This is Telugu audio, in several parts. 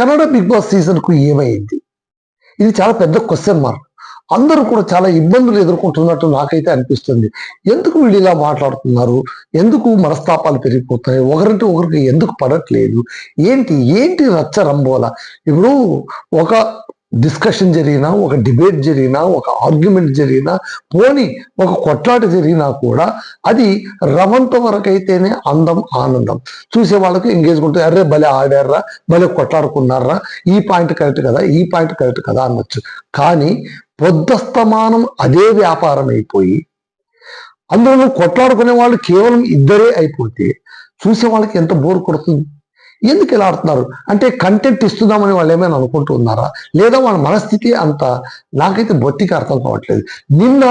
కన్నడ బిగ్ బాస్ సీజన్కు ఏమైంది? ఇది చాలా పెద్ద క్వశ్చన్ మార్క్ అందరూ కూడా చాలా ఇబ్బందులు ఎదుర్కొంటున్నట్టు నాకైతే అనిపిస్తుంది. ఎందుకు వీళ్ళు ఇలా మాట్లాడుతున్నారు? ఎందుకు మనస్తాపాలు పెరిగిపోతాయి? ఒకరింటి ఒకరికి ఎందుకు పడట్లేదు? ఏంటి? ఏంటి రచ్చ రంబోల? ఇప్పుడు ఒక డిస్కషన్ జరిగినా ఒక డిబేట్ జరిగినా ఒక ఆర్గ్యుమెంట్ జరిగినా పోని ఒక కొట్లాట జరిగినా కూడా అది రవంత వరకైతేనే అందం ఆనందం. చూసే వాళ్ళకి ఎంగేజ్మెంట్ అరే భలే ఆడారా భలే కొట్లాడుకున్నారా ఈ పాయింట్ కరెక్ట్ కదా ఈ పాయింట్ కరెక్ట్ కదా అనొచ్చు. కానీ పొద్దస్తమానం అదే వ్యాపారం అయిపోయి అందులో కొట్లాడుకునే వాళ్ళు కేవలం ఇద్దరే అయిపోతే చూసే వాళ్ళకి ఎంత బోర్ కొడుతుంది. ఎందుకు ఇలా ఆడుతున్నారు? అంటే కంటెంట్ ఇస్తున్నామని వాళ్ళు ఏమైనా అనుకుంటూ ఉన్నారా లేదా వాళ్ళ మనస్థితి అంత నాకైతే బొత్తికి అర్థం కావట్లేదు. నిన్న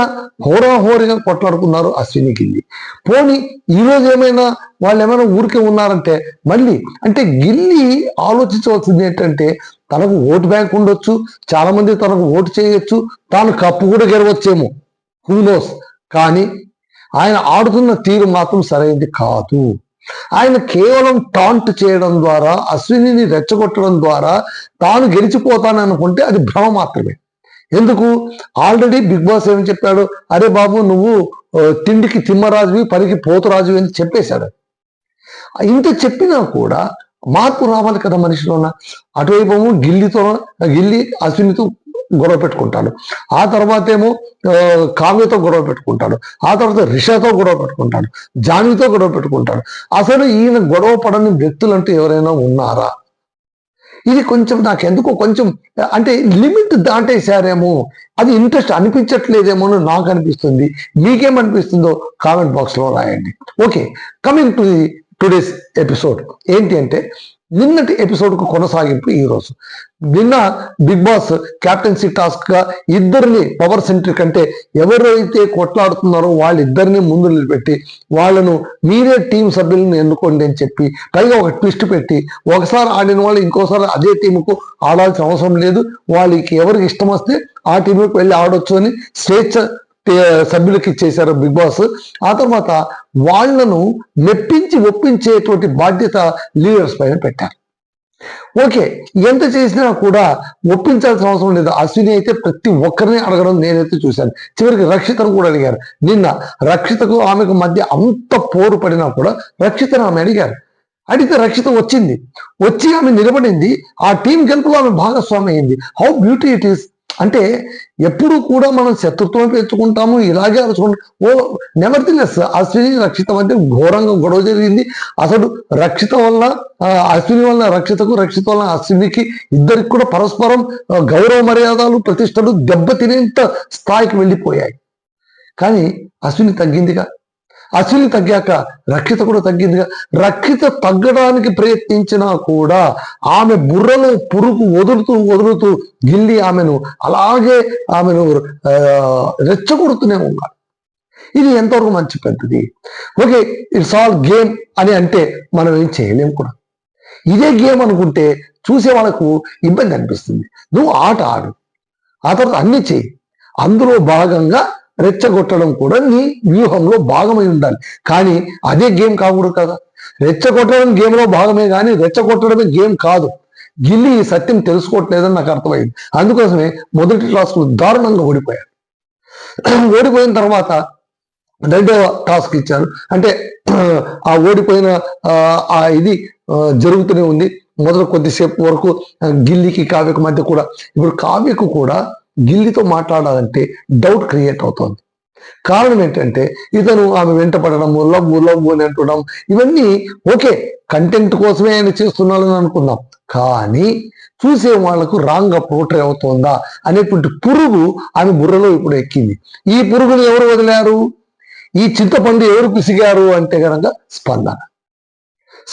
హోరాహోరీగా కొట్లాడుకున్నారు అశ్విని గిల్లి. పోని ఈరోజు ఏమైనా వాళ్ళు ఏమైనా ఊరికే ఉన్నారంటే మళ్ళీ అంటే గిల్లి ఆలోచించవలసింది ఏంటంటే తనకు ఓటు బ్యాంక్ ఉండొచ్చు చాలా మంది తనకు ఓటు చేయొచ్చు తాను కప్పు కూడా గెలవచ్చేమో. హూనోస్ కానీ ఆయన ఆడుతున్న తీరు మాత్రం సరైనది కాదు. ఆయన కేవలం టాంట్ చేయడం ద్వారా అశ్వినిని రెచ్చగొట్టడం ద్వారా తాను గెలిచిపోతాననుకుంటే అది భ్రమ మాత్రమే. ఎందుకు? ఆల్రెడీ బిగ్ బాస్ ఏమని చెప్పాడు? అరే బాబు నువ్వు తిండికి తిమ్మరాజువి పనికి పోతురాజువి అని చెప్పేశాడు. ఇంత చెప్పినా కూడా మార్పు రావాలి కదా మనిషిలోన. అటువైపు గిల్లితో గిల్లి అశ్వినితో గొడవ పెట్టుకుంటాడు. ఆ తర్వాత ఏమో కావ్యతో గొడవ పెట్టుకుంటాడు. ఆ తర్వాత రిషాతో గొడవ పెట్టుకుంటాడు. జాన్వితో గొడవ పెట్టుకుంటాడు. అసలు ఈయన గొడవ పడని వ్యక్తులంటూ ఎవరైనా ఉన్నారా? ఇది కొంచెం నాకు ఎందుకో కొంచెం అంటే లిమిట్ దాటేశారేమో. అది ఇంట్రెస్ట్ అనిపించట్లేదేమో అని నాకు అనిపిస్తుంది. మీకేమనిపిస్తుందో కామెంట్ బాక్స్లో రాయండి. Okay coming to the today's episode. ఏంటి అంటే నిన్నటి ఎపిసోడ్కు కొనసాగింపు ఈరోజు నిన్న బిగ్ బాస్ క్యాప్టెన్సీ టాస్క్గా ఇద్దరిని పవర్ సెంట్రిక్ అంటే ఎవరైతే కొట్లాడుతున్నారో వాళ్ళిద్దరిని ముందు నిలబెట్టి వాళ్ళను మీరే టీం సభ్యులను ఎన్నుకోండి అని చెప్పి పైగా ఒక ట్విస్ట్ పెట్టి ఒకసారి ఆడిన వాళ్ళు ఇంకోసారి అదే టీముకు ఆడాల్సిన అవసరం లేదు. వాళ్ళకి ఎవరికి ఇష్టం వస్తే ఆ టీంకి వెళ్ళి ఆడొచ్చు అని స్వేచ్ఛ సభ్యులకి ఇచ్చేశారు బిగ్ బాస్. ఆ తర్వాత వాళ్ళను మెప్పించి ఒప్పించేటువంటి బాధ్యత లీడర్స్ పైన పెట్టారు. ఓకే ఎంత చేసినా కూడా ఒప్పించాల్సిన అవసరం లేదు. అశ్విని అయితే ప్రతి ఒక్కరిని అడగడం నేనైతే చూశాను. చివరికి రక్షితను కూడా అడిగారు. నిన్న రక్షితకు ఆమెకు మధ్య అంత పోరు పడినా కూడా రక్షితను ఆమె అడిగారు. అడిగితే రక్షిత వచ్చింది. వచ్చి ఆమె నిలబడింది. ఆ టీం గెలుపులో ఆమె భాగస్వామి అయింది. హౌ బ్యూటీ ఇట్ ఈస్ అంటే ఎప్పుడు కూడా మనం శత్రుత్వం పెంచుకుంటాము ఇలాగే అరుచుకుంటాం ఓ నెవర్ అశ్విని రక్షిత మధ్య ఘోరంగా గొడవ జరిగింది. అసలు రక్షిత వల్ల అశ్విని వల్ల రక్షితకు రక్షిత వల్ల అశ్వినికి ఇద్దరికి కూడా పరస్పరం గౌరవ మర్యాదలు ప్రతిష్టలు దెబ్బతినేంత స్థాయికి వెళ్ళిపోయాయి. కానీ అశ్విని తగ్గిందిగా. అశ్విని తగ్గాక రక్షిత కూడా తగ్గిందిగా. రక్షిత తగ్గడానికి ప్రయత్నించినా కూడా ఆమె బుర్రలో పురుగు వదులుతూ వదులుతూ గిల్లి ఆమెను అలాగే ఆమెను రెచ్చగొడుతూనే ఉన్నాడు ఇది ఎంతవరకు మంచి పెద్దది ఓకే ఇట్స్ ఆల్ గేమ్ అని అంటే మనం ఏం చేయలేం కూడా. ఇదే గేమ్ అనుకుంటే చూసే వాళ్ళకు ఇబ్బంది అనిపిస్తుంది. నువ్వు ఆట ఆడు. ఆ తర్వాత అన్ని చేయి అందులో భాగంగా రెచ్చగొట్టడం కూడా నీ వ్యూహంలో భాగమై ఉండాలి. కానీ అదే గేమ్ కాకూడదు కదా. రెచ్చగొట్టడం గేమ్లో భాగమే కానీ రెచ్చగొట్టడమే గేమ్ కాదు. గిల్లి ఈ సత్యం తెలుసుకోవట్లేదని నాకు అర్థమైంది. అందుకోసమే మొదటి టాస్క్ దారుణంగా ఓడిపోయాడు ఓడిపోయిన తర్వాత రెండవ టాస్క్ ఇచ్చారు. అంటే ఆ ఓడిపోయిన ఆ, ఇది జరుగుతూనే ఉంది. మొదట కొద్దిసేపు వరకు గిల్లికి కావ్యకు మధ్య కూడా. ఇప్పుడు కావ్యకు కూడా గిల్లితో మాట్లాడాలంటే డౌట్ క్రియేట్ అవుతోంది. కారణం ఏంటంటే ఇతను ఆమె వెంట పడడము లవ్ లవ్ అని అంటడం ఇవన్నీ ఓకే కంటెంట్ కోసమే ఆయన చేస్తున్నాడని అనుకుందాం. కానీ చూసే వాళ్ళకు రాంగ్గా పోట్రే అవుతోందా అనేటువంటి పురుగు ఆమె బుర్రలో ఇప్పుడు ఎక్కింది. ఈ పురుగును ఎవరు వదిలారు? ఈ చింతపండు ఎవరు పిసిగారు అంటే కనుక స్పందన.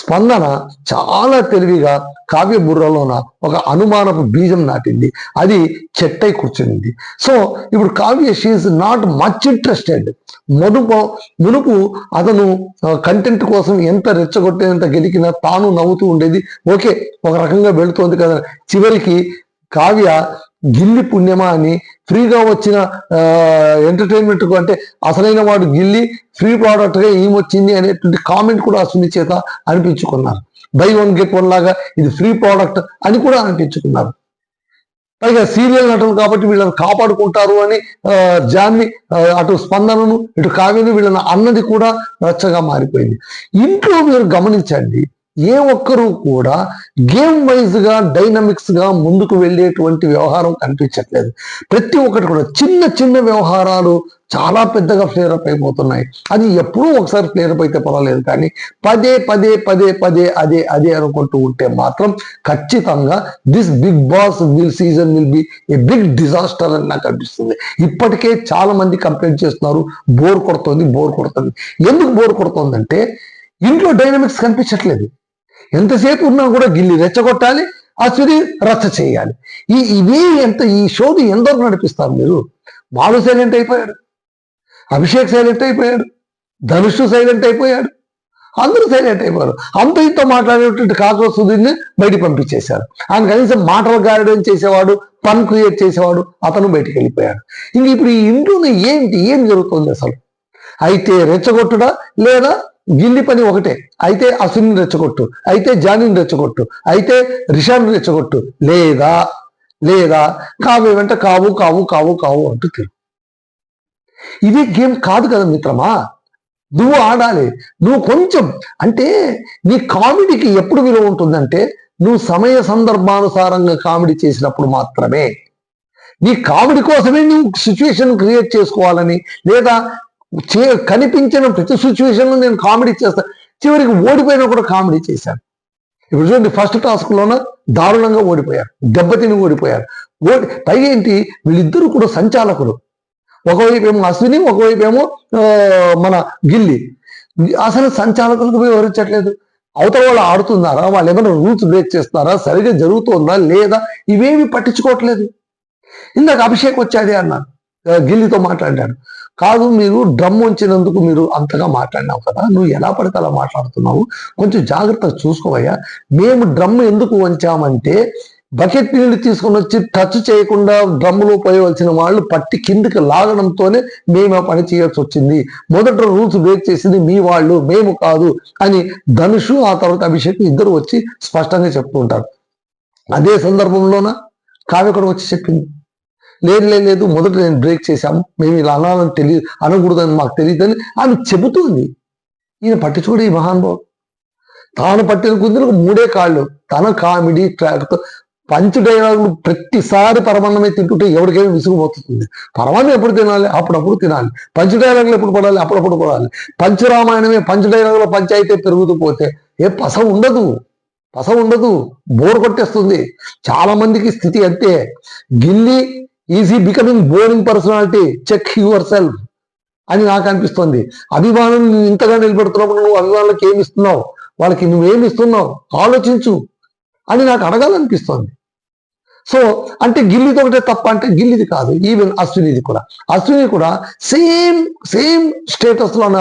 స్పందన చాలా తెలివిగా కావ్య బుర్రలోన ఒక అనుమానపు బీజం నాటింది. అది చెట్టై కూర్చునింది. సో ఇప్పుడు Kavya she is not much interested మునుపు మునుపు అతను కంటెంట్ కోసం ఎంత రెచ్చగొట్టేంత గెలికినా తాను నవ్వుతూ ఉండేది. ఓకే ఒక రకంగా వెళుతోంది కదా. చివరికి కావ్య గిల్లి పుణ్యమా అని ఫ్రీగా వచ్చిన ఎంటర్టైన్మెంట్ అంటే అసలైన వాడు గిల్లి ఫ్రీ ప్రోడక్ట్గా ఏమొచ్చింది అనేటువంటి కామెంట్ కూడా అశ్విని చేత అనిపించుకున్నారు. బై వన్ గెట్ వన్ లాగా ఇది ఫ్రీ ప్రోడక్ట్ అని కూడా అనిపించుకున్నారు. పైగా సీరియల్ నటులు కాబట్టి వీళ్ళని కాపాడుకుంటారు అని జాన్వి అటు స్పందనను ఇటు కావ్యను వీళ్ళని అన్నది కూడా రచ్చగా మారిపోయింది. ఇంట్లో మీరు గమనించండి ఏ ఒక్కరూ కూడా గేమ్ వైజ్గా డైనమిక్స్గా ముందుకు వెళ్ళేటువంటి వ్యవహారం కనిపించట్లేదు. ప్రతి ఒక్కటి కూడా చిన్న చిన్న వ్యవహారాలు చాలా పెద్దగా ఫ్లేర్ అప్ అయిపోతున్నాయి. అది ఎప్పుడూ ఒకసారి ఫ్లేర్ అప్ అయితే పర్వాలేదు కానీ పదే పదే పదే పదే అదే అదే అనుకుంటూ ఉంటే మాత్రం ఖచ్చితంగా this Bigg Boss will season will be a big disaster అని నాకు అనిపిస్తుంది. ఇప్పటికే చాలా మంది కంప్లైంట్ చేస్తున్నారు బోర్ కొడుతుంది బోర్ కొడుతుంది. ఎందుకు బోర్ కొడుతుందంటే ఇంట్లో డైనమిక్స్ కనిపించట్లేదు. ఎంతసేపు ఉన్నా కూడా గిల్లి రెచ్చగొట్టాలి అశ్విని రచ్చ చేయాలి. ఈ ఇవే ఎంత ఈ షోది ఎందరూ నడిపిస్తారు మీరు? బాలు సైలెంట్ అయిపోయాడు అభిషేక్ సైలెంట్ అయిపోయాడు ధనుష్ సైలెంట్ అయిపోయాడు అందరూ సైలెంట్ అయిపోయారు. అంత ఇంత మాట్లాడేటువంటి కాకుల సుధీర్ని బయట పంపించేశారు. ఆయన కనీసం మాటలు గారడం చేసేవాడు పన్ క్రియేట్ చేసేవాడు అతను బయటికి వెళ్ళిపోయాడు. ఇంక ఇప్పుడు ఈ ఇంట్లోనే ఏంటి ఏం జరుగుతుంది అసలు? అయితే రెచ్చగొట్టుడా లేదా గిల్లి పని ఒకటే. అయితే అసుని రెచ్చగొట్టు అయితే జానిని రెచ్చగొట్టు అయితే రిషాన్ రెచ్చగొట్టు. లేదా లేదా కావు వెంట కావు కావు కావు కావు అంటూ తిరుగు. ఇది గేమ్ కాదు కదా మిత్రమా? నువ్వు ఆడాలి. నువ్వు కొంచెం అంటే నీ కామెడీకి ఎప్పుడు విలువ ఉంటుందంటే నువ్వు సమయ సందర్భానుసారంగా కామెడీ చేసినప్పుడు మాత్రమే. నీ కామెడీ కోసమే నువ్వు సిచ్యువేషన్ క్రియేట్ చేసుకోవాలని లేదా చే కనిపించిన ప్రతి సిచ్యువేషన్లో నేను కామెడీ చేస్తాను చివరికి ఓడిపోయినా కూడా కామెడీ చేశాను. ఇప్పుడు చూడండి ఫస్ట్ టాస్క్లోన దారుణంగా ఓడిపోయారు. దెబ్బతిని ఓడిపోయారు. ఓడి పైగా ఏంటి వీళ్ళిద్దరూ కూడా సంచాలకులు. ఒకవైపు ఏమో అశ్విని ఒకవైపు ఏమో మన గిల్లి. అసలు సంచాలకులకు వివరించట్లేదు. అవతల వాళ్ళు ఆడుతున్నారా? వాళ్ళు ఏమైనా రూల్స్ బ్రేక్ చేస్తున్నారా? సరిగా జరుగుతుందా? లేదా? ఇవేమి పట్టించుకోవట్లేదు. ఇందాక అభిషేక్ వచ్చాది అన్నాను. గిల్లితో మాట్లాడాను కాదు మీరు డ్రమ్ ఉంచినందుకు మీరు అంతగా మాట్లాడినావు కదా నువ్వు ఎలా పడితే అలా మాట్లాడుతున్నావు? కొంచెం జాగ్రత్తగా చూసుకోవయ్యా. మేము డ్రమ్ ఎందుకు వంచామంటే బకెట్ నీళ్ళు తీసుకొని వచ్చి టచ్ చేయకుండా డ్రమ్ములో పోయవలసిన వాళ్ళు పట్టి కిందికి లాగడంతోనే మేము ఆ పని చేయాల్సి వచ్చింది. మొదట రూల్స్ బ్రేక్ చేసింది మీ వాళ్ళు మేము కాదు అని ధనుషు ఆ తర్వాత అభిషేక్ ఇద్దరు వచ్చి స్పష్టంగా చెప్తూ ఉంటారు. అదే సందర్భంలోన? కావ్య కూడా వచ్చి చెప్పింది. లేదు లేదు లేదు మొదట నేను బ్రేక్ చేశాము. మేము ఇలా అనాలని తెలియదు అనకూడదని మాకు తెలియదని ఆమె చెబుతుంది. ఈయన పట్టించుకోడు ఈ మహానుభావు తాను పట్టిన కుందులకు మూడే కాళ్ళు. తన కామెడీ ట్రాక్తో పంచ్ డైలాగులు ప్రతిసారి పరమాన్నమే తింటుంటే ఎవరికైనా విసుగుపోతుంది. పరమాన్నం ఎప్పుడు తినాలి? అప్పుడప్పుడు తినాలి. పంచ్ డైలాగులు ఎప్పుడు పడాలి? అప్పుడప్పుడు పడాలి. పంచరామాయణమే పంచ్ డైలాగుల పంచాయితే పెరుగుతూ పోతే ఏ పస ఉండదు. పస ఉండదు. బోర్ కొట్టేస్తుంది. చాలా మందికి స్థితి అంతే Gilli easy becoming boring personality check yourself అని నాకు అనిపిస్తుంది. అభిమానం నువ్వు ఇంతగా నిలబెడుతున్నప్పుడు నువ్వు అభిమానులకు ఏమి ఇస్తున్నావు? వాళ్ళకి నువ్వేమి ఇస్తున్నావు? ఆలోచించు అని నాకు అడగాలనిపిస్తోంది. సో అంటే గిల్లిది ఒకటే తప్ప అంటే గిల్లిది కాదు. ఈవెన్ అశ్వినిది కూడా. అశ్విని కూడా సేమ్ సేమ్ స్టేటస్ లోన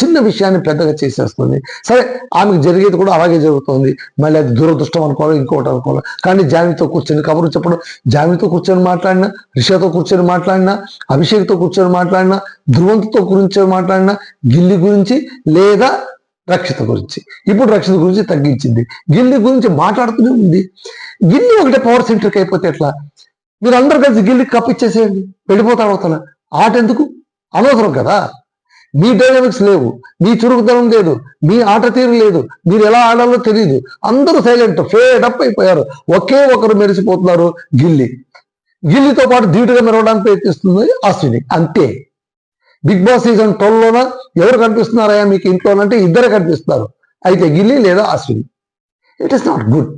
చిన్న విషయాన్ని పెద్దగా చేసేస్తుంది. సరే ఆమెకు జరిగేది కూడా అలాగే జరుగుతుంది. మళ్ళీ అది దురదృష్టం అనుకోవాలి ఇంకోటి అనుకోవాలి. కానీ జామితో కూర్చొని కబురు చెప్పడం జామితో కూర్చొని మాట్లాడినా రిషాతో కూర్చొని మాట్లాడినా అభిషేక్తో కూర్చొని మాట్లాడినా ధ్రువంతతో గురించి మాట్లాడినా గిల్లి గురించి లేదా రక్షిత గురించి. ఇప్పుడు రక్షిత గురించి తగ్గించింది. గిల్లి గురించి మాట్లాడుతూనే ఉంది. గిల్లి ఒకటే పవర్ సెంటర్కి అయిపోతే ఎట్లా? మీరు అందరు కలిసి గిల్లి కప్పిచ్చేసేయండి. వెళ్ళిపోతాడు అవతల. ఆట ఎందుకు? అనవసరం కదా. మీ డైనమిక్స్ లేవు. మీ చురుకుదనం లేదు. మీ ఆట తీరు లేదు. మీరు ఎలా ఆడాలో తెలియదు అందరూ సైలెంట్ ఫేడ్ అప్ అయిపోయారు. ఒకే ఒకరు మెరిసిపోతున్నారు గిల్లి. గిల్లితో పాటు ధీటుగా మెరవడానికి ప్రయత్నిస్తుంది అశ్విని అంతే. బిగ్ బాస్ సీజన్ ట్వెల్వ్ లోన ఎవరు కనిపిస్తున్నారయ్యా మీకు ఇంట్లోనంటే ఇద్దరే కనిపిస్తున్నారు. అయితే గిల్లి లేదా Ashwini? It is not good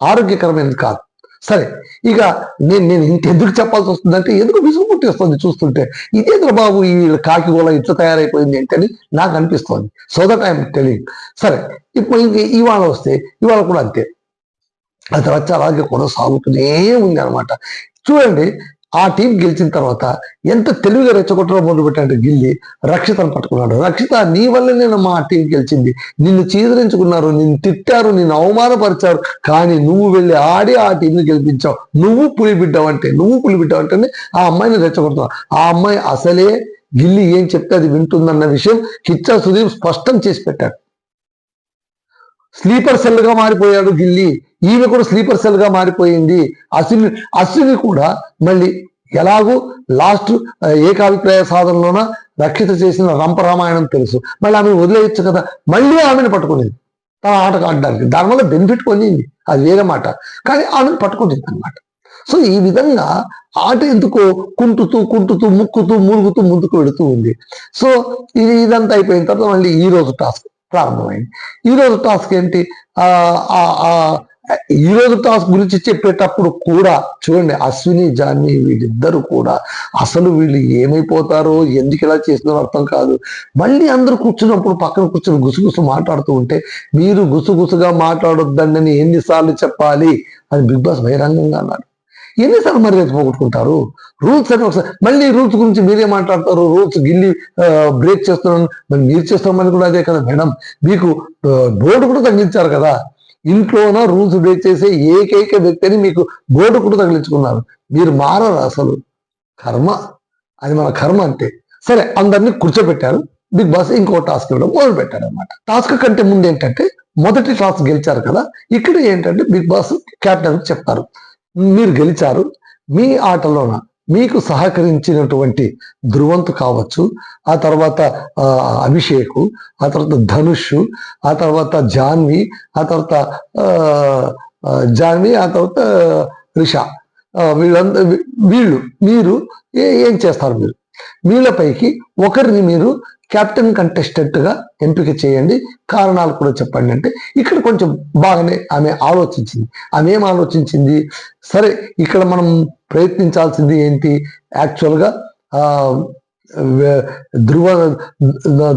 ఆరోగ్యకరమైనది కాదు. సరే ఇక నేను నేను ఇంకెందుకు ఎందుకు చెప్పాల్సి వస్తుందంటే ఎందుకు విసుగు పుట్టేస్తుంది చూస్తుంటే ఇదేంద్ర బాబు ఈ కాకి గోళ ఇట్లా తయారైపోయింది ఏంటని నాకు అనిపిస్తోంది. సో దట్ ఐఎమ్ టెలింగ్ సరే ఇప్పుడు ఇంక ఇవాళ వస్తే ఇవాళ కూడా అంతే. ఆ తర్వాత అలాగే కొనసాగుతూనే ఉంది అనమాట చూడండి ఆ టీం గెలిచిన తర్వాత ఎంత తెలివిగా రెచ్చగొట్టడం మొదలుపెట్టాడు గిల్లి రక్షితను పట్టుకున్నాడు. రక్షిత నీ వల్ల నేను మా టీం గెలిచింది. నిన్ను చీదరించుకున్నారు నిన్ను తిట్టారు నిన్ను అవమానపరిచారు కానీ నువ్వు వెళ్ళి ఆడి ఆ టీంని గెలిపించావు. నువ్వు పులిబిడ్డావంటే నువ్వు పులి ఆ అమ్మాయిని రెచ్చగొడుతున్నావు. ఆ అమ్మాయి అసలే గిల్లి ఏం చెప్తే అది వింటుందన్న విషయం కిచ్చా సుదీప్ స్పష్టం చేసి పెట్టాడు. స్లీపర్ సెల్గా మారిపోయాడు గిల్లి. ఈమె కూడా స్లీపర్ సెల్గా మారిపోయింది. అశ్విని అశ్విని కూడా మళ్ళీ ఎలాగో లాస్ట్ ఏకాభిప్రాయ సాధనలోన రక్షిత చేసిన రంపరామాయణం తెలుసు. మళ్ళీ ఆమె వదిలేయచ్చు కదా. మళ్ళీ ఆమెను పట్టుకునేది. తన ఆటకు ఆడడానికి. దానివల్ల బెనిఫిట్ పొందింది. అది వేరే మాట. కానీ ఆమెను పట్టుకుంటుంది అనమాట సో ఈ విధంగా ఆట ఎందుకో కుంటుతూ కుంటుతూ ముక్కుతూ మురుగుతూ ముందుకు వెళుతూ ఉంది. సో ఇది ఇదంతా అయిపోయిన తర్వాత మళ్ళీ ఈ రోజు టాస్క్. ప్రారంభమైంది. ఈ రోజు టాస్క్ ఏంటి? ఆ ఆ, ఈ రోజు టాస్క్ గురించి చెప్పేటప్పుడు కూడా చూడండి అశ్విని జాన్వి వీళ్ళిద్దరూ కూడా అసలు వీళ్ళు ఏమైపోతారో ఎందుకు ఇలా చేసినారో అర్థం కాదు. మళ్ళీ అందరూ కూర్చున్నప్పుడు పక్కన కూర్చొని గుసగుసు మాట్లాడుతూ ఉంటే మీరు గుసగుసుగా మాట్లాడొద్దండి అని ఎన్నిసార్లు చెప్పాలి అని బిగ్ బాస్ బహిరంగంగా అన్నాడు ఎన్నిసార్లు మరి పోగొట్టుకుంటారు? రూల్స్ అని ఒకసారి మళ్ళీ రూల్స్ గురించి మీరే మాట్లాడతారు? రూల్స్ గిల్లి బ్రేక్ చేస్తున్నాను. మరి మీరు చేస్తామని కూడా అదే కదా మేడం. మీకు బోర్డు కూడా తగ్గించారు కదా. ఇంట్లోన రూల్స్ బ్రేక్ చేసే ఏకైక వ్యక్తి అని మీకు బోర్డు కూడా తగిలించుకున్నారు. మీరు మారరు అసలు? కర్మ. అది మన కర్మ అంటే. సరే అందరినీ కూర్చోబెట్టారు. బిగ్ బాస్ ఇంకో టాస్క్ ఇవ్వడం మొదలు పెట్టారు అనమాట టాస్క్ కంటే ముందు ఏంటంటే మొదటి టాస్క్ గెలిచారు కదా. ఇక్కడ ఏంటంటే బిగ్ బాస్ కెప్టెన్ చెప్తారు మీరు గెలిచారు. మీ ఆటలోన మీకు సహకరించినటువంటి ధృవంతు కావచ్చు ఆ తర్వాత ఆ, అభిషేక్ ఆ తర్వాత ధనుష్ ఆ తర్వాత జాన్వి ఆ తర్వాత ఆ, ఆ, జాన్వి ఆ తర్వాత రిషా. ఆ, వీళ్ళందరూ వీళ్ళు మీరు ఏ- ఏం చేస్తారు మీరు? వీళ్ళపైకి ఒకరిని మీరు కెప్టెన్ కంటెస్టెంట్గా ఎంపిక చేయండి. కారణాలు కూడా చెప్పండి అంటే ఇక్కడ కొంచెం బాగానే ఆమె ఆలోచించింది. ఆమె ఏం ఆలోచించింది? సరే ఇక్కడ మనం ప్రయత్నించాల్సింది ఏంటి? యాక్చువల్గా ధ్రువ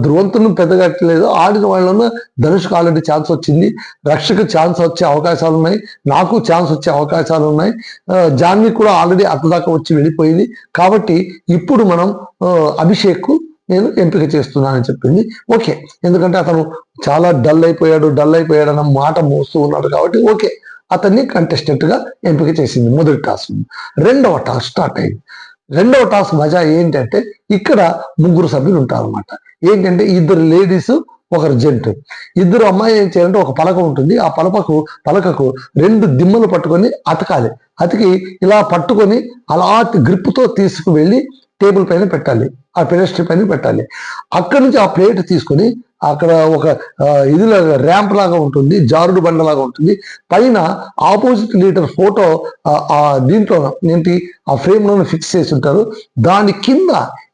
ధ్రువంతును పెద్దగట్టలేదు. ఆడిన వాళ్ళను ధనుష్కు ఆల్రెడీ ఛాన్స్ వచ్చింది. రక్షకు ఛాన్స్ వచ్చే అవకాశాలు ఉన్నాయి. నాకు ఛాన్స్ వచ్చే అవకాశాలు ఉన్నాయి. జాన్వి కూడా ఆల్రెడీ అత్తదాకా వచ్చి వెళ్ళిపోయింది. కాబట్టి ఇప్పుడు మనం అభిషేక్ నేను ఎంపిక చేస్తున్నానని చెప్పింది. ఓకే. ఎందుకంటే అతను చాలా డల్ అయిపోయాడు డల్ అయిపోయాడు అన్న మాట మోస్తూ ఉన్నాడు కాబట్టి ఓకే. అతన్ని కంటెస్టెంట్గా ఎంపిక చేసింది మొదటి టాస్క్. రెండవ టాస్క్ స్టార్ట్ అయింది. రెండవ టాస్క్ మజా ఏంటంటే ఇక్కడ ముగ్గురు సభ్యులు ఉంటారు అనమాట ఏంటంటే ఇద్దరు లేడీస్ ఒకరు జెంట్. ఇద్దరు అమ్మాయి ఏం చేయాలంటే ఒక పలక ఉంటుంది. ఆ పలకకు పలకకు రెండు దిమ్మలు పట్టుకొని అతకాలి. అతికి ఇలా పట్టుకొని అలా గ్రిప్తో తీసుకువెళ్ళి టేబుల్ పైన పెట్టాలి ఆ పెడస్ట్రీ పైన పెట్టాలి. అక్కడి నుంచి ఆ ప్లేట్ తీసుకొని అక్కడ ఒక ఇదిలాగా ర్యాంప్ లాగా ఉంటుంది జారుడు బండ లాగా ఉంటుంది. పైన ఆపోజిట్ లీటర్ ఫోటో ఆ దీంట్లో ఏంటి ఆ ఫ్రేమ్లోనే ఫిక్స్ చేసి ఉంటారు. దాని కింద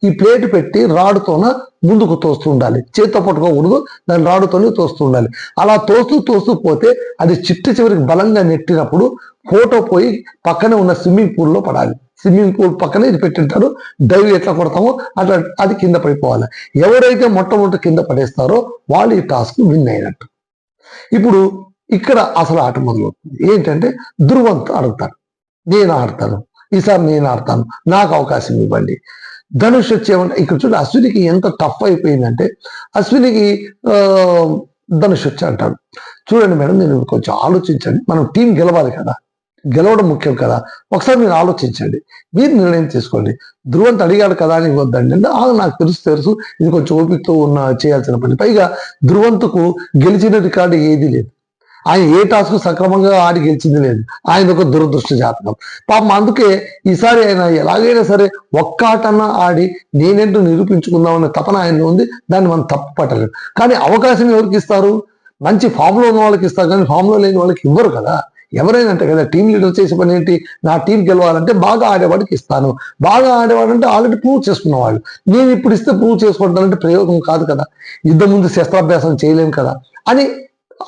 ఈ ప్లేట్ పెట్టి రాడుతోన ముందుకు తోస్తూ ఉండాలి. చేత్తో పట్టుకోకూడదు దాన్ని రాడుతోనే తోస్తూ ఉండాలి. అలా తోస్తూ తోస్తూ పోతే అది చిట్ట చివరికి బలంగా నెట్టినప్పుడు ఫోటో పోయి పక్కనే ఉన్న స్విమ్మింగ్ పూల్లో పడాలి. స్విమ్మింగ్ పూల్ పక్కనే ఇది పెట్టింటారు. డైవ్ ఎట్లా కొడతామో అట్లా అది కింద పడిపోవాలి. ఎవరైతే మొట్టమొదటి కింద పడేస్తారో వాళ్ళు ఈ టాస్క్ విన్ అయినట్టు. ఇప్పుడు ఇక్కడ అసలు ఆట మొదలవుతుంది. ఏంటంటే ధృవంత్ అడుగుతాడు నేను ఆడతాను. ఈసారి నేను ఆడతాను. నాకు అవకాశం ఇవ్వండి. ధనుష్ వచ్చేమంటే ఇక్కడ చూడండి అశ్వినికి ఎంత టఫ్ అయిపోయిందంటే అశ్వినికి ఆ, ధనుష్ వచ్చి అంటాడు. చూడండి మేడం నేను కొంచెం ఆలోచించండి. మనం టీం గెలవాలి కదా. గెలవడం ముఖ్యం కదా. ఒకసారి మీరు ఆలోచించండి. మీరు నిర్ణయం తీసుకోండి. ధ్రువంత్ అడిగాడు కదా అని వద్దండి అంటే "ఆ, నాకు తెలుసు తెలుసు. ఇది కొంచెం ఓపికతో ఉన్న చేయాల్సిన పని. పైగా ధ్రువంతుకు గెలిచిన రికార్డు ఏది లేదు. ఆయన ఏ టాస్క్ సక్రమంగా ఆడి గెలిచింది లేదు. ఆయన ఒక దురదృష్ట జాతకం. పాపం అందుకే ఈసారి ఆయన ఎలాగైనా సరే ఒక్క ఆటన్నా ఆడి నేనేంటో నిరూపించుకుందామనే తపన ఆయన ఉంది. దాన్ని మనం తప్పు పట్టలేదు కానీ అవకాశం ఎవరికి ఇస్తారు? మంచి ఫామ్లో ఉన్న వాళ్ళకి ఇస్తారు. కానీ ఫామ్లో లేని వాళ్ళకి ఇవ్వరు కదా. ఎవరైనా అంటే కదా టీం లీడర్ చేసే పని ఏంటి? నా టీం గెలవాలంటే బాగా ఆడేవాడికి ఇస్తాను. బాగా ఆడేవాడు అంటే ఆల్రెడీ ప్రూవ్ చేసుకున్న వాళ్ళు నేను ఇప్పుడు ఇస్తే ప్రూవ్ చేసుకుంటానంటే ప్రయోగం కాదు కదా. యుద్ధం ముందు శస్త్రాభ్యాసం చేయలేము కదా అని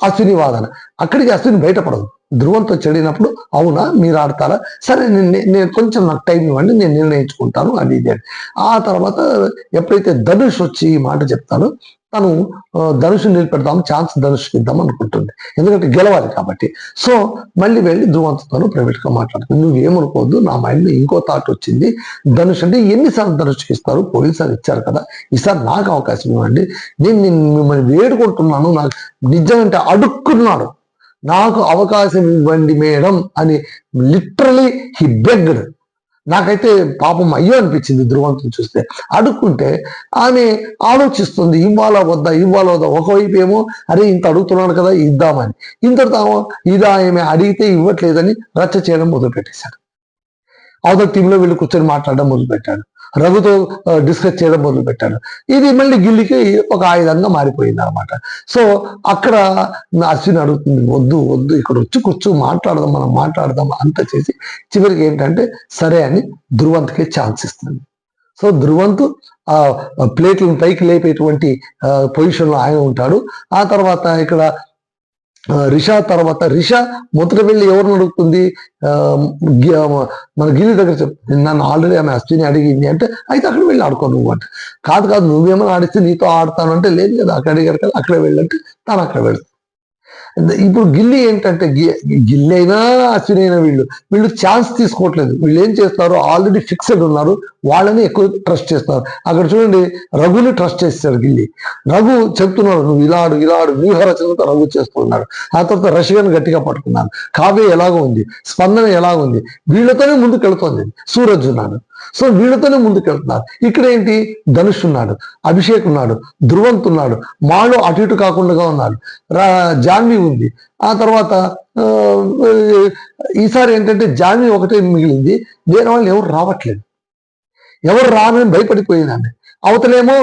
అశ్విని వాదన. అక్కడికి అశ్విని బయటపడదు. ధ్రువంతో చెడినప్పుడు అవునా మీరు ఆడతారా? సరే నేను నేను కొంచెం నాకు టైం ఇవ్వండి నేను నిర్ణయించుకుంటాను అది ఇది ఆ తర్వాత ఎప్పుడైతే ధనుష్ వచ్చి ఈ మాట చెప్తాను తను ధనుషు ధనుష్ నిలబెడదాం ఛాన్స్ ధనుషుకి ఇద్దాం అనుకుంటుంది. ఎందుకంటే గెలవాలి కాబట్టి. సో మళ్ళీ వెళ్ళి ధ్రువంతతోనూ ప్రైవేట్గా మాట్లాడుతుంది. నువ్వు ఏమనుకోవద్దు నా మైండ్లో ఇంకో థాట్ వచ్చింది. ధనుష్ అంటే ఎన్నిసార్లు ధనుషుకి ఇస్తారు? పోలీసులు ఇచ్చారు కదా. ఈసారి నాకు అవకాశం ఇవ్వండి. నేను నేను మిమ్మల్ని వేడుకుంటున్నాను. నాకు నిజమంటే అడుక్కున్నాడు. నాకు అవకాశం ఇవ్వండి మేడం అని లిటరలీ హి బెగ్డ్. నాకైతే పాపం అయ్యో అనిపించింది ధృవంతుని చూస్తే. అడుక్కుంటే ఆమె ఆలోచిస్తుంది ఇవ్వాలా వద్దా ఇవ్వాలా వద్దా ఒకవైపు ఏమో అరే ఇంత అడుగుతున్నాడు కదా ఇద్దామని. ఇంతటితో ఇదా ఆమె అడిగితే ఇవ్వట్లేదని రచ్చ చేయడం మొదలుపెట్టేశాడు అవతల టీంలో వీళ్ళు కూర్చొని మాట్లాడడం మొదలుపెట్టాడు రఘుతో డిస్కస్ చేయడం మొదలు పెట్టాడు ఇది మళ్ళీ గిల్లికి ఒక ఆయుధంగా మారిపోయింది అనమాట సో అక్కడ అశ్విని అడుగుతుంది వద్దు వద్దు ఇక్కడ వచ్చి కూర్చో మాట్లాడదాం మనం మాట్లాడదాం అంత చేసి చివరికి ఏంటంటే సరే అని ధృవంత్కే ఛాన్స్ ఇస్తుంది. సో ధృవంత్ ఆ ప్లేట్లను పైకి లేపేటువంటి పొజిషన్లో ఆయన ఉంటాడు. ఆ తర్వాత ఇక్కడ రిషా తర్వాత రిషా మొదట వెళ్ళి ఎవరిని అడుగుతుంది? ఆ, గి- మన గిరి దగ్గర చెప్తుంది నన్ను ఆల్రెడీ ఆమె అశ్విని అడిగింది అంటే అయితే అక్కడ వెళ్ళి ఆడుకో నువ్వు అంటే. కాదు కాదు నువ్వేమైనా ఆడిస్తే నీతో ఆడతాను అంటే లేదు కదా అక్కడ అడిగారు కదా అక్కడ వెళ్ళంటే తాను అక్కడ వెళ్తాను ఇప్పుడు గిల్లి ఏంటంటే గి- గిల్లి అయినా అశ్విని అయినా వీళ్ళు. వీళ్ళు ఛాన్స్ తీసుకోవట్లేదు. వీళ్ళు ఏం చేస్తారు ఆల్రెడీ ఫిక్స్డ్ ఉన్నారు. వాళ్ళని ఎక్కువ ట్రస్ట్ చేస్తారు అక్కడ చూడండి రఘుని ట్రస్ట్ చేస్తారు గిల్లి. రఘు చెప్తున్నాడు నువ్వు ఇలాడు ఇలాడు వ్యూహ రచనతో రఘు చేస్తున్నాడు ఆ తర్వాత రష్యన్ గట్టిగా పట్టుకున్నాను కావ్య ఎలాగో ఉంది. స్పందన ఎలాగో ఉంది. వీళ్ళతోనే ముందుకు వెళుతోంది సూరజ్ ఉన్నాడు సో వీళ్ళతోనే ముందుకెళ్తున్నారు. ఇక్కడ ఏంటి? ధనుష్ ఉన్నాడు అభిషేక్ ఉన్నాడు ధ్రువంత్ ఉన్నాడు మాలో అటు ఇటు కాకుండా ఉన్నాడు. రా జాన్వి ఉంది ఆ తర్వాత ఈసారి ఏంటంటే జామీ ఒకటే మిగిలింది. వేరే వాళ్ళు ఎవరు రావట్లేదు? ఎవరు రానని భయపడిపోయింది అవతలేమో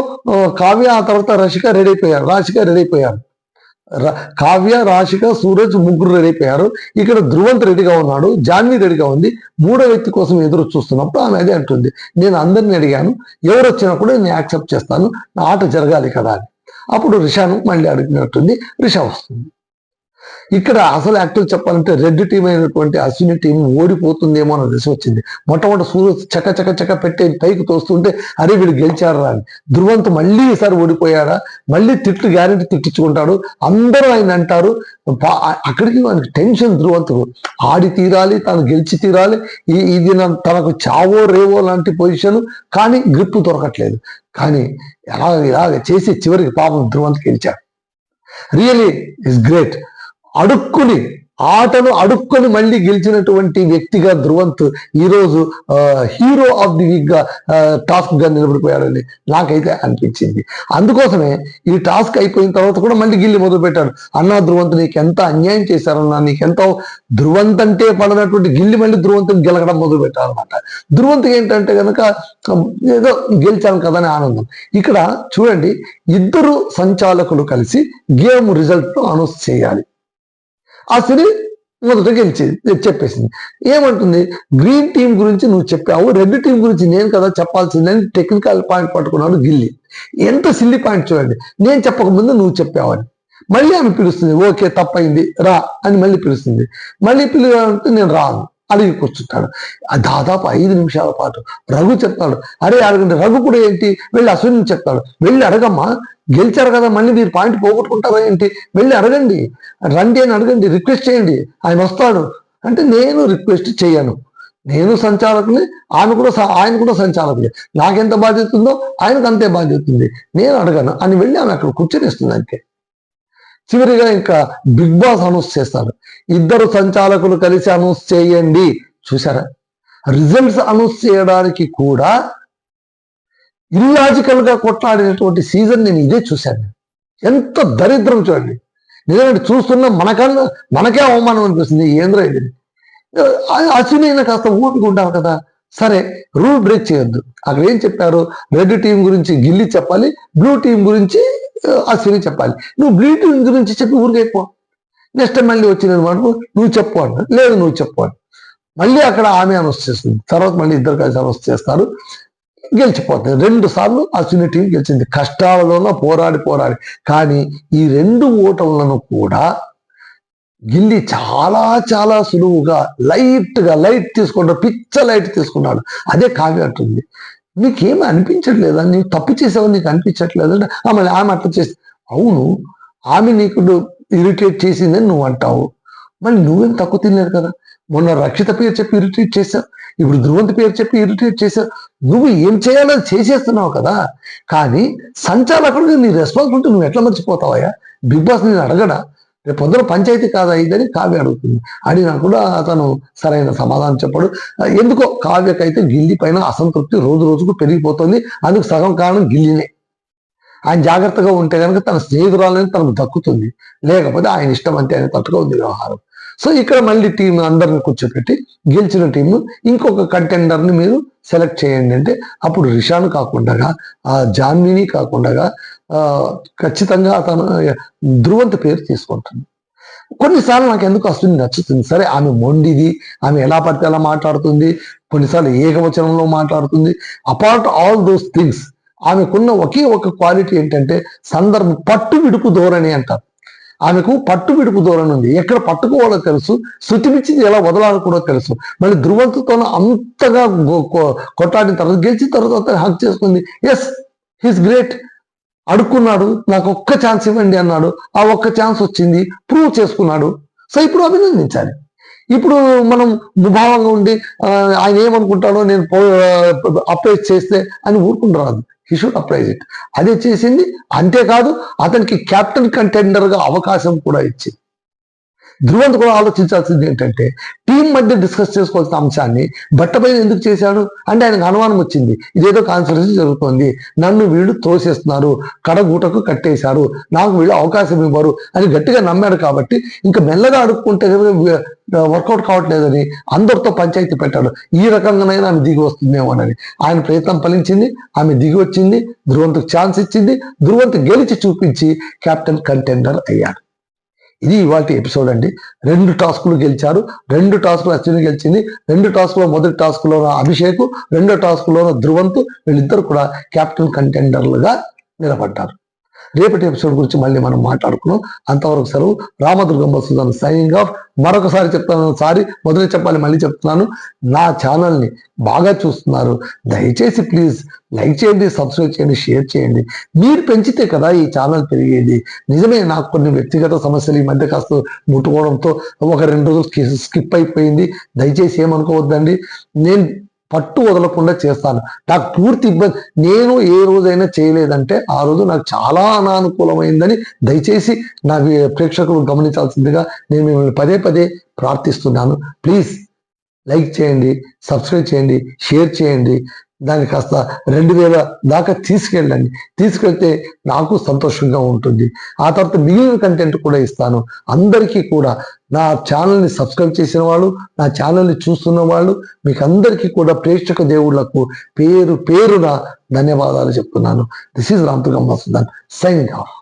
కావ్య ఆ తర్వాత రషిక రెడీ అయిపోయారు. రాశిక రెడీ అయిపోయారు. కావ్య రాశిక సూరజ్ ముగ్గురు రెడీ అయిపోయారు. ఇక్కడ ధ్రువంత్ రెడీగా ఉన్నాడు. జాన్వి రెడీగా ఉంది. మూడో వ్యక్తి కోసం ఎదురు చూస్తున్నప్పుడు ఆమె అదే అంటుంది. నేను అందరిని అడిగాను. ఎవరు వచ్చినా కూడా నేను యాక్సెప్ట్ చేస్తాను. నా ఆట జరగాలి కదా అని. అప్పుడు రిషాను మళ్ళీ అడిగినట్టుంది. రిషా వస్తుంది. ఇక్కడ అసలు యాక్చువల్ చెప్పాలంటే రెడ్ టీం అయినటువంటి అశ్విని టీం ఓడిపోతుందేమో అని దిశ వచ్చింది. మొట్టమొదటి సూరజ్ చక్క చక్క చక్క పెట్టి పైకి తోస్తుంటే అరే వీడు గెలిచారా అని. ధ్రువంత్ మళ్ళీ ఈసారి ఓడిపోయాడా? మళ్ళీ తిట్లు గ్యారెంటీ తిట్టించుకుంటాడు. అందరూ ఆయన అంటారు అక్కడికి మనకి టెన్షన్ ధ్రువంతుడు ఆడి తీరాలి తను గెలిచి తీరాలి. ఈ- ఇది తనకు చావో రేవో లాంటి పొజిషన్ కానీ గ్రిప్ దొరకట్లేదు. కానీ ఎలా ఇలాగ చేసి చివరికి పాపం ధృవంత్ గెలిచాడు. రియలీ ఇస్ గ్రేట్ అడుక్కుని ఆటను అడుక్కొని మళ్ళీ గెలిచినటువంటి వ్యక్తిగా ధ్రువంత్ ఈరోజు హీరో ఆఫ్ ది వీక్గా టాస్క్గా నిలబడిపోయాడని నాకైతే అనిపించింది. అందుకోసమే ఈ టాస్క్ అయిపోయిన తర్వాత కూడా మళ్ళీ గిల్లి మొదలు పెట్టాడు అన్నా ధ్రువంత్ నీకు ఎంత అన్యాయం చేశారన్నా నీకెంత ధ్రువంత్ అంటే పడినటువంటి గిల్లి మళ్ళీ ధ్రువంతుని గెలకడం మొదలు పెట్టారనమాట ధ్రువంత్ ఏంటంటే కనుక ఏదో గెలిచాను కదా అని ఆనందం. ఇక్కడ చూడండి ఇద్దరు సంచాలకులు కలిసి గేమ్ రిజల్ట్ అనౌన్స్ చేయాలి. ఆ సిరి మొదట గెలిచి చెప్పేసింది. ఏమంటుంది? గ్రీన్ టీం గురించి నువ్వు చెప్పావు రెడ్ టీం గురించి నేను కదా చెప్పాల్సిందని టెక్నికల్ పాయింట్ పట్టుకున్నాడు గిల్లి. ఎంత సిల్లి పాయింట్ చూడండి. నేను చెప్పకముందు నువ్వు చెప్పావని. మళ్ళీ ఆమె పిలుస్తుంది ఓకే తప్పైంది రా అని మళ్ళీ పిలుస్తుంది. మళ్ళీ పిలువాలంటే నేను రాను. అడిగి కూర్చుంటాడు. దాదాపు ఐదు నిమిషాల పాటు రఘు చెప్తాడు. అరే అడగండి రఘు కూడా ఏంటి? వెళ్ళి అశ్విని చెప్తాడు వెళ్ళి అడగమ్మా. గెలిచారు కదా మళ్ళీ మీరు పాయింట్ పోగొట్టుకుంటారా ఏంటి? వెళ్ళి అడగండి. రండి అని అడగండి రిక్వెస్ట్ చేయండి. ఆయన వస్తాడు. అంటే నేను రిక్వెస్ట్ చేయను. నేను సంచాలకులే ఆమె కూడా ఆయన కూడా సంచాలకులే. నాకెంత బాధ్యత ఉందో ఆయనకు అంతే బాధ్యత ఉంది. నేను అడగను. అని వెళ్ళి ఆమె అక్కడ కూర్చొనిస్తుంది అంతే. చివరిగా ఇంకా బిగ్ బాస్ అనౌన్స్ చేస్తాడు. ఇద్దరు సంచాలకులు కలిసి అనౌన్స్ చేయండి. చూసారా రిజల్ట్స్ అనౌన్స్ చేయడానికి కూడా ఇల్లాజికల్గా కొట్లాడినటువంటి సీజన్ నేను ఇదే చూశాను. ఎంత దరిద్రం చూడండి. నిజమంటే చూస్తున్న మనకన్నా మనకే అవమానం అనిపిస్తుంది ఏంద్ర ఇది. అశ్విని అయినా కాస్త ఓపిక ఉంటావు కదా. సరే రూల్ బ్రేక్ చేయొద్దు. అక్కడ ఏం చెప్పారు? రెడ్ టీం గురించి గిల్లి చెప్పాలి బ్లూ టీం గురించి అశ్విని చెప్పాలి. నువ్వు బ్లూ టీం గురించి చెప్పి ఊరికైపో నెక్స్ట్ మళ్ళీ వచ్చిన మనకు నువ్వు చెప్పు అంట లేదు నువ్వు చెప్పు అంట మళ్ళీ అక్కడ ఆమె అనౌన్స్ చేస్తుంది. తర్వాత మళ్ళీ ఇద్దరు కలిసి అనౌన్స్ చేస్తారు. గెలిచిపోతుంది. రెండు సార్లు అశ్విని టీం గెలిచింది. కష్టాలలోనూ పోరాడి పోరాడి. కానీ ఈ రెండు ఓటములను కూడా గిల్లి చాలా చాలా సులువుగా లైట్గా లైట్ తీసుకున్నాడు పిచ్చ లైట్ తీసుకున్నాడు. అదే కావ్య అంటుంది. నీకేమీ అనిపించట్లేదా? నీవు తప్పు చేసావని నీకు అనిపించట్లేదు? అంటే "ఆ, మళ్ళీ ఆమె అట్లా చేసి అవును ఆమె నీకు ఇరిటేట్ చేసిందని నువ్వు అంటావు. మళ్ళీ నువ్వేం తక్కువ తినలేదు కదా? మొన్న రక్షిత పేరు చెప్పి ఇరిటేట్ చేశావు. ఇప్పుడు ధ్రువంతి పేరు చెప్పి ఇరిటేట్ చేశావు. నువ్వు ఏం చేయాలో చేసేస్తున్నావు కదా. కానీ సంచాలకుడికి నీ రెస్పాన్సిబిలిటీ నువ్వు ఎట్లా మర్చిపోతావయ్యా? బిగ్ బాస్ నేను అడగడా? రేపు పొద్దున పంచాయతీ కాదా ఇదని కావ్య అడుగుతుంది. అడిగినా కూడా అతను సరైన సమాధానం చెప్పడు. ఎందుకో కావ్యకైతే గిల్లి పైన అసంతృప్తి రోజు రోజుకు పెరిగిపోతుంది. అందుకు సగం కారణం గిల్లినే. ఆయన జాగ్రత్తగా ఉంటే కనుక తన స్నేహితురాలని తనకు దక్కుతుంది. లేకపోతే ఆయన ఇష్టం అంతే ఆయన తట్టుగా ఉంది వ్యవహారం. సో ఇక్కడ మళ్ళీ టీం అందరిని కూర్చోపెట్టి గెలిచిన టీము ఇంకొక కంటెండర్ని మీరు సెలెక్ట్ చేయండి అంటే అప్పుడు రిషాను కాకుండా ఆ జాన్విని కాకుండా ఆ, ఖచ్చితంగా అతను ధ్రువంత పేరు తీసుకుంటుంది. కొన్నిసార్లు నాకు ఎందుకు వస్తుంది నచ్చుతుంది? సరే ఆమె మొండిది ఆమె ఎలా పడితే ఎలా మాట్లాడుతుంది కొన్నిసార్లు ఏకవచనంలో మాట్లాడుతుంది. అపార్ట్ ఆల్ దోస్ థింగ్స్ ఆమెకున్న ఒకే ఒక క్వాలిటీ ఏంటంటే సందర్భం పట్టు విడుపు ధోరణి అంటారు. ఆమెకు పట్టు విడుపు దూరం ఉంది. ఎక్కడ పట్టుకోవాలో తెలుసు శృతిమిచ్చింది ఎలా వదలాలో కూడా తెలుసు. మళ్ళీ ధృవంతుతో అంతగా కొట్టాడిన తర్వాత గెలిచిన తర్వాత హక్ చేసుకుంది. ఎస్ హీస్ గ్రేట్ అడుక్కున్నాడు నాకు ఒక్క ఛాన్స్ ఇవ్వండి అన్నాడు. ఆ ఒక్క ఛాన్స్ వచ్చింది ప్రూవ్ చేసుకున్నాడు. సో ఇప్పుడు అభినందించాలి. ఇప్పుడు మనం ముభావంగా ఉండి ఆయన ఏమనుకుంటాడో నేను అప్రైజ్ చేస్తే అని ఊరుకుంటారు హీ షుడ్ అప్రైజ్ ఇట్ అదే చేసింది అంతేకాదు అతనికి కెప్టెన్ కంటెండర్గా అవకాశం కూడా ఇచ్చింది. ధ్రువంత్ కూడా ఆలోచించాల్సింది ఏంటంటే టీం మధ్య డిస్కస్ చేసుకోవాల్సిన అంశాన్ని బట్టపైన ఎందుకు చేశాడు? అంటే ఆయనకు అనుమానం వచ్చింది. ఇదేదో కాన్ఫరెన్స్ జరుగుతోంది. నన్ను వీళ్ళు తోసేస్తున్నారు. కడగూటకు కట్టేశారు. నాకు వీళ్ళు అవకాశం ఇవ్వరు అని గట్టిగా నమ్మాడు కాబట్టి ఇంకా మెల్లగా అడుక్కుంటే వర్కౌట్ కావట్లేదని అందరితో పంచాయతీ పెట్టాడు. ఈ రకంగానైనా ఆమె దిగి వస్తుందేమోనని ఆయన ప్రయత్నం ఫలించింది. ఆమె దిగి వచ్చింది. ధ్రువంతకు ఛాన్స్ ఇచ్చింది. ధ్రువంత్ గెలిచి చూపించి కెప్టెన్ కంటెండర్ అయ్యాడు. ఇది ఇవాళ ఎపిసోడ్ అండి. రెండు టాస్కులు గెలిచారు. రెండు టాస్కులు అశ్విని గెలిచింది. రెండు టాస్క్లో మొదటి టాస్కులో అభిషేక్ రెండో టాస్కులో ధ్రువంత్ వీళ్ళిద్దరు కూడా క్యాప్టెన్ కంటెండర్లుగా నిలబడ్డారు. రేపటి ఎపిసోడ్ గురించి మళ్ళీ మనం మాట్లాడుకున్నాం. అంతవరకు సెలవు. Ramadurgam Sudhan signing off. మరొకసారి చెప్తాను సారీ మొదలు చెప్పాలి మళ్ళీ చెప్తున్నాను. నా ఛానల్ని బాగా చూస్తున్నారు. దయచేసి ప్లీజ్ లైక్ చేయండి సబ్స్క్రైబ్ చేయండి షేర్ చేయండి. మీరు పెంచితే కదా ఈ ఛానల్ పెరిగేది. నిజమే నాకు కొన్ని వ్యక్తిగత సమస్యలు ఈ మధ్య కాస్త ముట్టుకోవడంతో ఒక రెండు రోజులు స్కిప్ అయిపోయింది. దయచేసి ఏమనుకోవద్దండి. నేను పట్టు వదలకుండా చేస్తాను. నాకు పూర్తి ఇబ్బంది. నేను ఏ రోజైనా చేయలేదంటే ఆ రోజు నాకు చాలా అనానుకూలమైందని దయచేసి నా ప్రేక్షకులు గమనించాల్సిందిగా నేను మిమ్మల్ని పదే పదే ప్రార్థిస్తున్నాను. ప్లీజ్ లైక్ చేయండి సబ్స్క్రైబ్ చేయండి షేర్ చేయండి. దాన్ని కాస్త రెండు వేల దాకా తీసుకెళ్ళండి. తీసుకెళ్తే నాకు సంతోషంగా ఉంటుంది. ఆ తర్వాత మిగిలిన కంటెంట్ కూడా ఇస్తాను. అందరికీ కూడా నా ఛానల్ని సబ్స్క్రైబ్ చేసిన వాళ్ళు నా ఛానల్ని చూస్తున్న వాళ్ళు మీకు అందరికీ కూడా ప్రేక్షక దేవుళ్ళకు పేరు పేరున ధన్యవాదాలు చెప్తున్నాను. This is Ramadurgam Sudhan sign off